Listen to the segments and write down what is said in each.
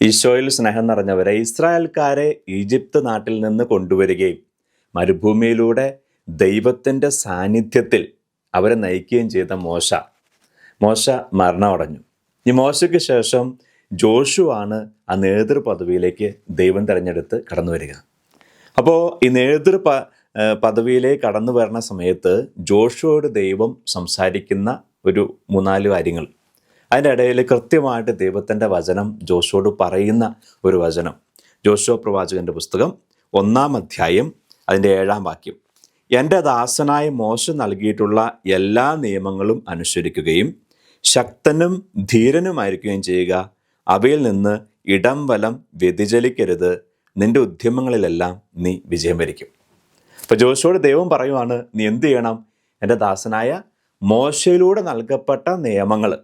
ഈശോയിൽ സ്നേഹം നിറഞ്ഞവരെ ഇസ്രായേൽക്കാരെ ഈജിപ്ത് നാട്ടിൽ നിന്ന് കൊണ്ടുവരികയും മരുഭൂമിയിലൂടെ ദൈവത്തിന്റെ സാന്നിധ്യത്തിൽ അവരെ നയിക്കുകയും ചെയ്ത മോശ. മോശ മരണമടഞ്ഞു. ഈ മോശയ്ക്ക് ശേഷം ജോഷു ആണ് ആ നേതൃപദവിയിലേക്ക് ദൈവം തിരഞ്ഞെടുത്ത് കടന്നു വരിക. അപ്പോൾ ഈ നേതൃ പ പദവിയിലേക്ക് കടന്നു വരുന്ന സമയത്ത് ജോഷുവോട് ദൈവം സംസാരിക്കുന്ന ഒരു മൂന്നാൽ കാര്യങ്ങൾ. അതിന്റെ ഇടയിൽ കൃത്യമായിട്ട് ദൈവത്തിന്റെ വചനം ജോഷോട് പറയുന്ന ഒരു വചനം. ജോഷോ പ്രവാചകന്റെ പുസ്തകം ഒന്നാം അധ്യായം അതിന്റെ ഏഴാം വാക്യം. എന്റെ ദാസനായ മോശം നൽകിയിട്ടുള്ള എല്ലാ നിയമങ്ങളും അനുസരിക്കുകയും ശക്തനും ധീരനുമായിരിക്കുകയും ചെയ്യുക. അവയിൽ നിന്ന് ഇടം വലം വ്യതിചലിക്കരുത്. നിന്റെ ഉദ്യമങ്ങളിലെല്ലാം നീ വിജയം വരിക്കും. അപ്പോൾ ജോഷോട് ദൈവം പറയുവാണ് നീ എന്ത് ചെയ്യണം? എന്റെ ദാസനായ മോശയിലൂടെ നൽകപ്പെട്ട നിയമങ്ങൾ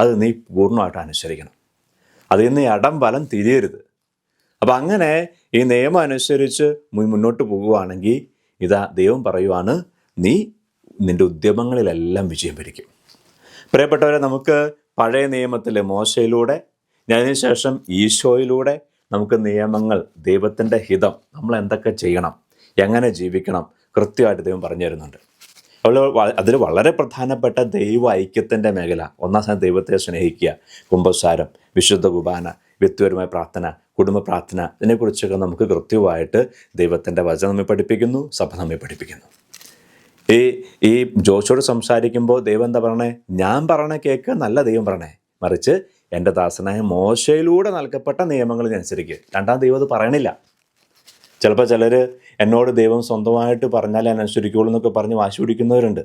അത് നീ പൂർണമായിട്ട് അനുസരിക്കണം. അതിൽ നിന്ന് ഇടം വലം തിരിയരുത്. അപ്പം അങ്ങനെ ഈ നിയമം അനുസരിച്ച് മുന്നോട്ട് പോകുകയാണെങ്കിൽ ഇതാ ദൈവം പറയുവാണ് നീ നിന്റെ ഉദ്യമങ്ങളിലെല്ലാം വിജയം വരിക്കും. പ്രിയപ്പെട്ടവരെ നമുക്ക് പഴയ നിയമത്തിൽ മോശയിലൂടെ അതിനുശേഷം ഈശോയിലൂടെ നമുക്ക് നിയമങ്ങൾ ദൈവത്തിന്റെ ഹിതം നമ്മൾ എന്തൊക്കെ ചെയ്യണം എങ്ങനെ ജീവിക്കണം കൃത്യമായിട്ട് ദൈവം പറഞ്ഞു തരുന്നുണ്ട്. അപ്പോൾ അതിൽ വളരെ പ്രധാനപ്പെട്ട ദൈവ ഐക്യത്തിന്റെ മേഖല. ഒന്നാം സ്ഥാനം ദൈവത്തെ സ്നേഹിക്കുക കുംഭസാരം വിശുദ്ധ കുബാന വ്യക്തിപരമായ പ്രാർത്ഥന കുടുംബ പ്രാർത്ഥന ഇതിനെക്കുറിച്ചൊക്കെ നമുക്ക് കൃത്യമായിട്ട് ദൈവത്തിന്റെ വചനം നമ്മെ പഠിപ്പിക്കുന്നു സഭ നമ്മെ പഠിപ്പിക്കുന്നു. ഈ ഈ ജോഷോട് സംസാരിക്കുമ്പോൾ ദൈവം എന്താ പറയണേ? ഞാൻ പറയണ കേക്ക് നല്ല ദൈവം പറയണേ. മറിച്ച് എന്റെ ദാസനായ മോശയിലൂടെ നൽകപ്പെട്ട നിയമങ്ങൾ അനുസരിക്കുക രണ്ടാം ദൈവം അത് പറയണില്ല. ചിലപ്പോൾ ചിലർ എന്നോട് ദൈവം സ്വന്തമായിട്ട് പറഞ്ഞാൽ ഞാൻ അനുസരിക്കുള്ളൂ എന്നൊക്കെ പറഞ്ഞ് വാശി പിടിക്കുന്നവരുണ്ട്.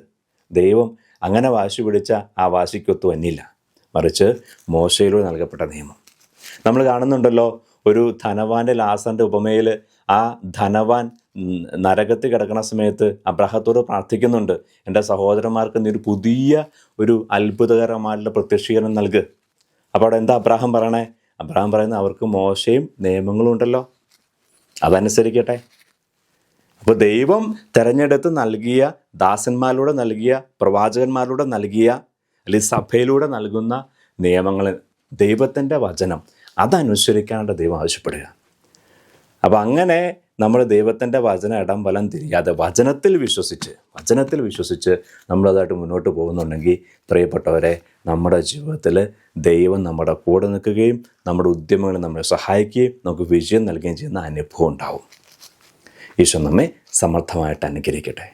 ദൈവം അങ്ങനെ വാശി പിടിച്ച ആ വാശിക്കൊത്തു വന്നില്ല. മറിച്ച് മോശയിലൂടെ നൽകപ്പെട്ട നിയമം. നമ്മൾ കാണുന്നുണ്ടല്ലോ ഒരു ധനവാന്റെ ലാസറിന്റെ ഉപമയിൽ ആ ധനവാൻ നരകത്ത് നരകത്തിൽ കിടക്കുന്ന സമയത്ത് അബ്രഹത്തോട് പ്രാർത്ഥിക്കുന്നുണ്ട്. എന്റെ സഹോദരന്മാർക്ക് നീ ഒരു പുതിയ ഒരു അത്ഭുതകരമായിട്ടുള്ള പ്രത്യക്ഷീകരണം നൽകുക അപ്പോൾ അവിടെ എന്താ അബ്രാഹം പറയണേ? അബ്രാഹം പറയുന്നത് അവർക്ക് മോശയും നിയമങ്ങളും ഉണ്ടല്ലോ. അതനുസരിക്കട്ടെ. അപ്പോൾ ദൈവം തിരഞ്ഞെടുത്ത് നൽകിയ ദാസന്മാരിലൂടെ നൽകിയ പ്രവാചകന്മാരിലൂടെ നൽകിയ അല്ലെങ്കിൽ സഭയിലൂടെ നൽകുന്ന നിയമങ്ങൾ ദൈവത്തിന്റെ വചനം. അതനുസരിക്കാനായിട്ട് ദൈവം ആവശ്യപ്പെടുക. അപ്പം അങ്ങനെ നമ്മൾ ദൈവത്തിന്റെ വചന ഇടം വലം തിരിയാതെ വചനത്തിൽ വിശ്വസിച്ച് വചനത്തിൽ വിശ്വസിച്ച് നമ്മളതായിട്ട് മുന്നോട്ട് പോകുന്നുണ്ടെങ്കിൽ പ്രിയപ്പെട്ടവരെ നമ്മുടെ ജീവിതത്തിൽ ദൈവം നമ്മുടെ കൂടെ നിൽക്കുകയും നമ്മുടെ ഉദ്യമങ്ങളെ നമ്മളെ സഹായിക്കുകയും നമുക്ക് വിജയം നൽകുകയും ചെയ്യുന്ന അനുഭവം ഉണ്ടാവും. ഈശോ നമ്മെ സമർത്ഥമായിട്ട് അനുഗ്രഹിക്കട്ടെ.